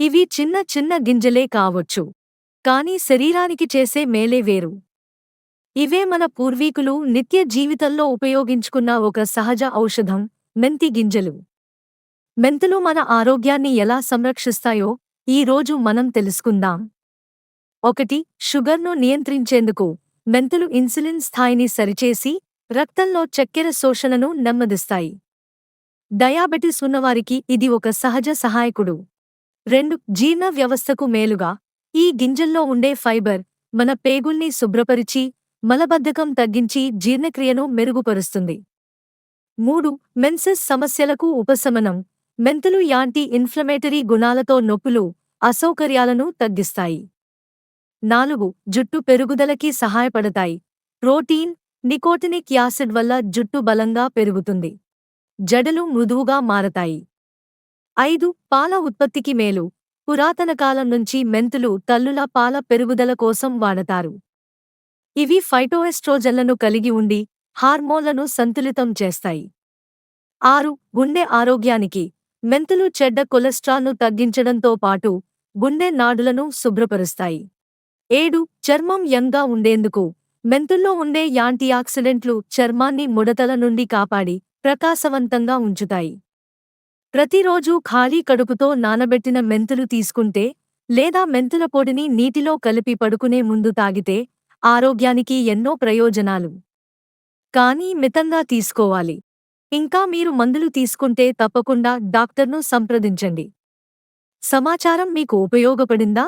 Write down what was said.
ఇవి చిన్న చిన్న గింజలే కావచ్చు. కాని శరీరానికి చేసే మేలే వేరు. ఇవే మన పూర్వీకులు నిత్య జీవితంలో ఉపయోగించుకున్న ఒక సహజ ఔషధం మెంతి గింజలు. మెంతులు మన ఆరోగ్యాన్ని ఎలా సంరక్షిస్తాయో ఈ రోజు మనం తెలుసుకుందాం. ఒకటి షుగర్ను నియంత్రించేందుకు మెంతులు ఇన్సులిన్ స్థాయిని సరిచేసి రక్తంలో చక్కెర శోషణను నెమ్మదిస్తాయి. డయాబెటిస్ ఉన్నవారికి ఇది ఒక సహజ సహాయకుడు. రెండు జీర్ణ వ్యవస్థకు మేలుగా ఈ గింజల్లో ఉండే ఫైబర్ మన పేగుల్ని శుభ్రపరిచి మలబద్ధకం తగ్గించి జీర్ణక్రియను మెరుగుపరుస్తుంది. మూడు మెన్సెస్ సమస్యలకు ఉపశమనం. మెంతులు యాంటీ ఇన్ఫ్లమేటరీ గుణాలతో నొప్పులు అసౌకర్యాలను తగ్గిస్తాయి. నాలుగు జుట్టు పెరుగుదలకి సహాయపడతాయి. ప్రోటీన్ నికోటినిక్ యాసిడ్ వల్ల జుట్టు బలంగా పెరుగుతుంది. జడలు మృదువుగా మారతాయి. ఐదు పాల ఉత్పత్తికి మేలు. పురాతన కాలం నుంచి మెంతులు తల్లుల పాల పెరుగుదల కోసం వాడతారు. ఇవి ఫైటోఎస్ట్రోజన్లను కలిగి ఉండి హార్మోన్లను సంతులితం చేస్తాయి. ఆరు గుండె ఆరోగ్యానికి. మెంతులు చెడ్డ కొలెస్ట్రాల్ను తగ్గించడంతో పాటు గుండె నాడులను శుభ్రపరుస్తాయి. ఏడు చర్మం యంగా ఉండేందుకు. మెంతుల్లో ఉండే యాంటీఆక్సిడెంట్లు చర్మాన్ని ముడతల నుండి కాపాడి ప్రకాశవంతంగా ఉంచుతాయి. ప్రతిరోజూ ఖాళీ కడుపుతో నానబెట్టిన మెంతులు తీసుకుంటే లేదా మెంతుల పొడిని నీటిలో కలిపి పడుకునే ముందు తాగితే ఆరోగ్యానికి ఎన్నో ప్రయోజనాలు. కానీ మితంగా తీసుకోవాలి. ఇంకా మీరు మందులు తీసుకుంటే తప్పకుండా డాక్టర్ను సంప్రదించండి. సమాచారం మీకు ఉపయోగపడిందా?